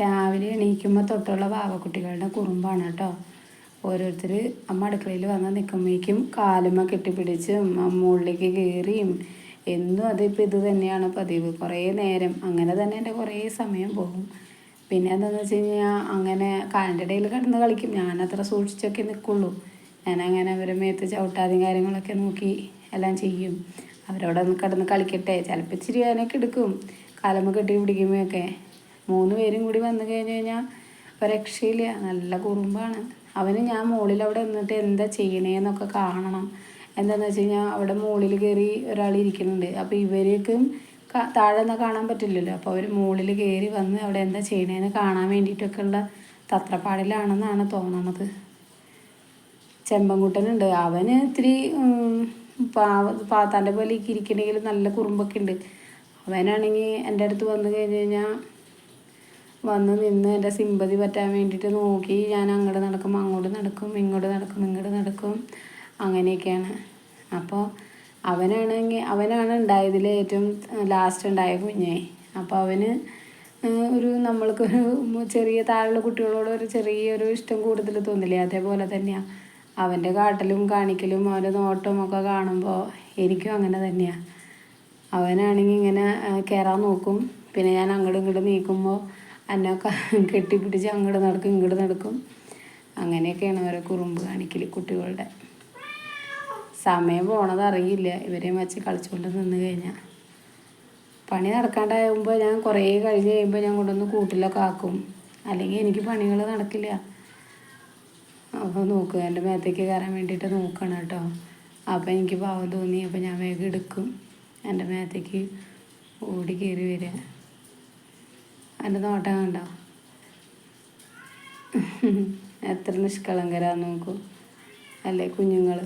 രാവിലെ എണീക്കുമ്പോൾ തൊട്ടുള്ള പാവക്കുട്ടികളുടെ കുറുമ്പാണ് കേട്ടോ. ഓരോരുത്തർ അമ്മ അടുക്കളയിൽ വന്ന് നിൽക്കുമ്പോഴേക്കും കാലുമ്മ കെട്ടിപ്പിടിച്ചും മുകളിലേക്ക് കയറിയും എന്നും അതിപ്പോൾ ഇത് തന്നെയാണ് പതിവ്. കുറേ നേരം അങ്ങനെ തന്നെ എന്റെ കുറേ സമയം പോകും. പിന്നെ എന്താണെന്ന് വെച്ച് കഴിഞ്ഞാൽ അങ്ങനെ കാലിന്റെ ഇടയിൽ കിടന്ന് കളിക്കും. ഞാനത്ര സൂക്ഷിച്ചൊക്കെ നിൽക്കുള്ളൂ ഞാനങ്ങനെ അവരെ മേത്ത് ചവിട്ടാതെയും കാര്യങ്ങളൊക്കെ നോക്കി എല്ലാം ചെയ്യും. അവരോടൊന്ന് കിടന്ന് കളിക്കട്ടെ. ചിലപ്പോൾ ഇച്ചിരി അതിനൊക്കെ എടുക്കും. കാലമ്മ കെട്ടി പിടിക്കുമ്പോഴൊക്കെ. മൂന്ന് പേരും കൂടി വന്നു കഴിഞ്ഞ് കഴിഞ്ഞാൽ ഒരു രക്ഷയില്ല. നല്ല കുറുമ്പാണ്. അവന് ഞാൻ മുകളിൽ അവിടെ നിന്നിട്ട് എന്താ ചെയ്യണേന്നൊക്കെ കാണണം. എന്താണെന്ന് വെച്ച് കഴിഞ്ഞാൽ അവിടെ മുകളിൽ കയറി ഒരാൾ ഇരിക്കുന്നുണ്ട്. അപ്പോൾ ഇവർക്കും താഴെ നിന്ന് കാണാൻ പറ്റില്ലല്ലോ. അപ്പോൾ അവർ മുകളിൽ കയറി വന്ന് അവിടെ എന്താ ചെയ്യണേന്ന് കാണാൻ വേണ്ടിയിട്ടൊക്കെ ഉള്ള തത്രപ്പാടിലാണെന്നാണ് തോന്നണത്. ചെമ്പൻകുട്ടനുണ്ട്. അവന് ഇത്തിരി പാത്താന്റെ പോലെ ഇരിക്കണമെങ്കിൽ നല്ല കുറുമ്പൊക്കെ ഉണ്ട്. അവനാണെങ്കിൽ എന്റെ അടുത്ത് വന്നു കഴിഞ്ഞ് കഴിഞ്ഞാൽ വന്ന് നിന്ന് എന്റെ സിമ്പതി പറ്റാൻ വേണ്ടിയിട്ട് നോക്കി. ഞാൻ അങ്ങോട്ട് നടക്കും അങ്ങോട്ട് നടക്കും ഇങ്ങോട്ട് നടക്കും ഇങ്ങോട്ട് നടക്കും. അങ്ങനെയൊക്കെയാണ്. അപ്പോൾ അവനാണെങ്കിൽ അവനാണ് ഉണ്ടായതിൽ ഏറ്റവും ലാസ്റ്റ് ഉണ്ടായ കുഞ്ഞേ. അപ്പോൾ അവന് ഒരു നമ്മൾക്കൊരു ചെറിയ താഴെയുള്ള കുട്ടികളോട് ഒരു ചെറിയൊരു ഇഷ്ടം കൂടുതൽ തോന്നില്ലേ? അതേപോലെ തന്നെയാണ് അവന്റെ കാട്ടലും കാണിക്കലും അവന്റെ നോട്ടവും ഒക്കെ കാണുമ്പോൾ എനിക്കും അങ്ങനെ തന്നെയാണ് അവനാണെങ്കിൽ ഇങ്ങനെ കയറാൻ നോക്കും. പിന്നെ ഞാൻ അങ്ങോട്ടും ഇങ്ങോട്ടും നീക്കുമ്പോൾ എന്നെ കെട്ടിപ്പിടിച്ച് അങ്ങോട്ട് നടക്കും ഇങ്ങോട്ട് നടക്കും. അങ്ങനെയൊക്കെയാണ് ഓരോ കുറുമ്പ് കാണിക്കൽ കുട്ടികളുടെ. സമയം പോണത് അറിയില്ല. ഇവരെയും വച്ച് കളിച്ചുകൊണ്ട് നിന്ന് കഴിഞ്ഞാൽ പണി നടക്കാണ്ടാകുമ്പോൾ ഞാൻ കുറേ കഴിഞ്ഞ് കഴിയുമ്പോൾ ഞാൻ കൊണ്ടുവന്ന് കൂട്ടിലൊക്കെ ആക്കും. അല്ലെങ്കിൽ എനിക്ക് പണികൾ നടക്കില്ല. അപ്പോൾ നോക്കുക എന്റെ മേത്തേക്ക് കയറാൻ വേണ്ടിയിട്ട് നോക്കണം കേട്ടോ. അപ്പോൾ എനിക്ക് പാവം തോന്നി. അപ്പോൾ ഞാൻ വേഗം എടുക്കും. എന്റെ മേത്തേക്ക് ഓടി കയറി വരിക എന്റെ നോട്ടം കണ്ടോ? എത്ര നിഷ്കളങ്കരാന്ന് നോക്കൂ. അല്ലേ കുഞ്ഞുങ്ങൾ